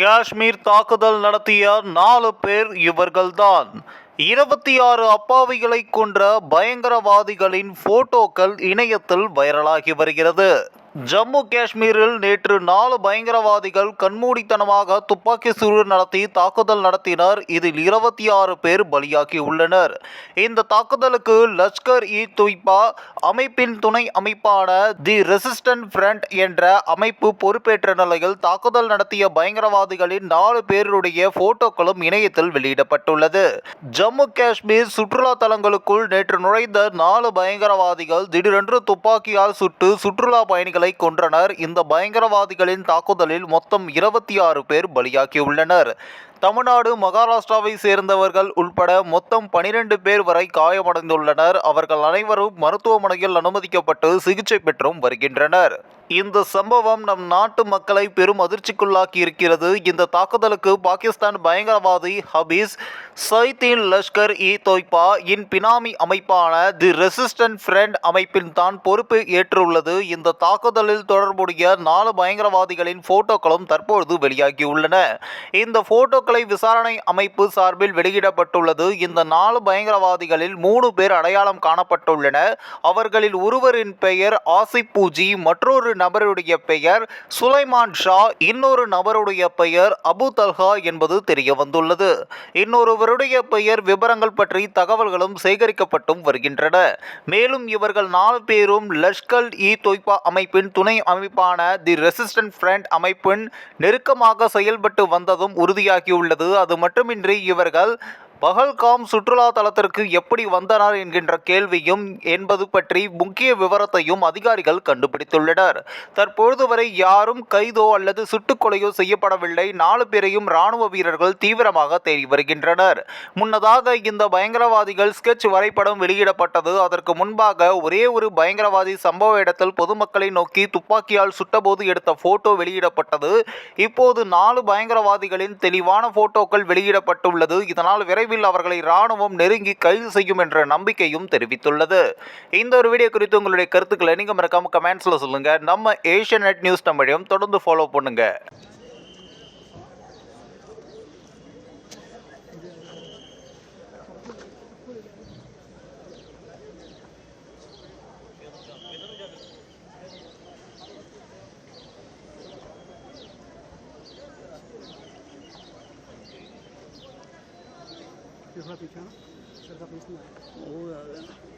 காஷ்மீர் தாக்குதல் நடத்திய நாலு பேர் இவர்கள்தான். இருபத்தி ஆறு அப்பாவிகளை கொன்ற பயங்கரவாதிகளின் போட்டோக்கள் இணையத்தில் வைரலாகி வருகிறது. ஜம்மு காஷ்மீரில் நேற்று நாலு பயங்கரவாதிகள் கண்மூடித்தனமாக துப்பாக்கி சூடு நடத்தி தாக்குதல் நடத்தினர். இதில் இருபத்தி ஆறு பேர் பலியாகி உள்ளனர். இந்த தாக்குதலுக்கு லஷ்கர் இ துய்பா அமைப்பின் துணை அமைப்பான தி ரெசிஸ்டன்ட் ஃப்ரண்ட் என்ற அமைப்பு பொறுப்பேற்ற நிலையில் தாக்குதல் நடத்திய பயங்கரவாதிகளின் நாலு பேருடைய போட்டோக்களும் இணையத்தில் வெளியிடப்பட்டுள்ளது. ஜம்மு காஷ்மீர் சுற்றுலா தலங்களுக்குள் நேற்று நுழைந்த நாலு பயங்கரவாதிகள் திடீரென்று துப்பாக்கியால் சுட்டு சுற்றுலா பயணிகள் கொன்றனர். இந்த பயங்கரவாதிகளின் தாக்குதலில் மொத்தம் இருபத்தி ஆறு பேர் பலியாகியுள்ளனர். தமிழ்நாடு மகாராஷ்டிராவை சேர்ந்தவர்கள் உள்பட மொத்தம் பனிரெண்டு பேர் வரை காயமடைந்துள்ளனர். அவர்கள் அனைவரும் மருத்துவமனையில் அனுமதிக்கப்பட்டு சிகிச்சை பெற்றும் வருகின்றனர். இந்த சம்பவம் நம் நாட்டு மக்களை பெரும் அதிர்ச்சிக்குள்ளாக்கி இருக்கிறது இந்த தாக்குதலுக்கு பாகிஸ்தான் பயங்கரவாதி ஹபீஸ் சைதீன் லஷ்கர் இ தொய்பா இன் பினாமி அமைப்பான தி ரெசிஸ்டன்ட் ஃப்ரெண்ட் அமைப்பின் தான் பொறுப்பு ஏற்றுள்ளது. இந்த தாக்குதலில் தொடர்புடைய நாலு பயங்கரவாதிகளின் போட்டோக்களும் தற்பொழுது வெளியாகியுள்ளன. இந்த போட்டோக்களை விசாரணை அமைப்பு சார்பில் வெளியிடப்பட்டுள்ளது. இந்த நாலு பயங்கரவாதிகளில் மூணு பேர் அடையாளம் காணப்பட்டுள்ளன. அவர்களில் ஒருவரின் பெயர் ஆசிப் பூஜி மற்றொரு நபருடைய பெயர் சுலைமான் ஷா இன்னொரு நபருடைய பெயர் அபு தல்ஹா என்பது தெரிய வந்துள்ளது. இன்னொருவருடைய பெயர் விவரங்கள் பற்றி தகவல்களும் சேகரிக்கப்பட்டும் வருகின்றன. மேலும் இவர்கள் நாலு பேரும் லஷ்கர் இ தொய்பா அமைப்பின் துணை அமைப்பான தி ரெசிஸ்டன்ட் ஃப்ரண்ட் அமைப்பின் நெருக்கமாக செயல்பட்டு வந்ததும் உறுதியாகியுள்ளது. அது மட்டுமின்றி இவர்கள் பஹல்காம் சுற்றுலா தலத்திற்கு எப்படி வந்தனர் என்கின்ற கேள்வியும் என்பது பற்றி முக்கிய விவரத்தையும் அதிகாரிகள் கண்டுபிடித்துள்ளனர். தற்பொழுது வரை யாரும் கைதோ அல்லது சுட்டுக்கொலையோ செய்யப்படவில்லை. நாலு பேரையும் ராணுவ வீரர்கள் தீவிரமாக தேடி வருகின்றனர். முன்னதாக இந்த பயங்கரவாதிகள் ஸ்கெட்ச் வரைபடம் வெளியிடப்பட்டது. அதற்கு முன்பாக ஒரே ஒரு பயங்கரவாதி சம்பவ இடத்தில் பொதுமக்களை நோக்கி துப்பாக்கியால் சுட்டபோது எடுத்த போட்டோ வெளியிடப்பட்டது. இப்போது நாலு பயங்கரவாதிகளின் தெளிவான போட்டோக்கள் வெளியிடப்பட்டுள்ளது. இதனால் விரைவில் அவர்களை ராணுவம் நெருங்கி கைது செய்யும் என்ற நம்பிக்கையும் தெரிவித்துள்ளது. இந்த ஒரு வீடியோ குறித்து உங்களுடைய கருத்துக்களை நீங்கள் மறக்காம கமெண்ட்ஸில் சொல்லுங்கள் நம்ம ஏஷியன் நெட் நியூஸ் தமிழையும் தொடர்ந்து ஃபாலோ பண்ணுங்க. European, European,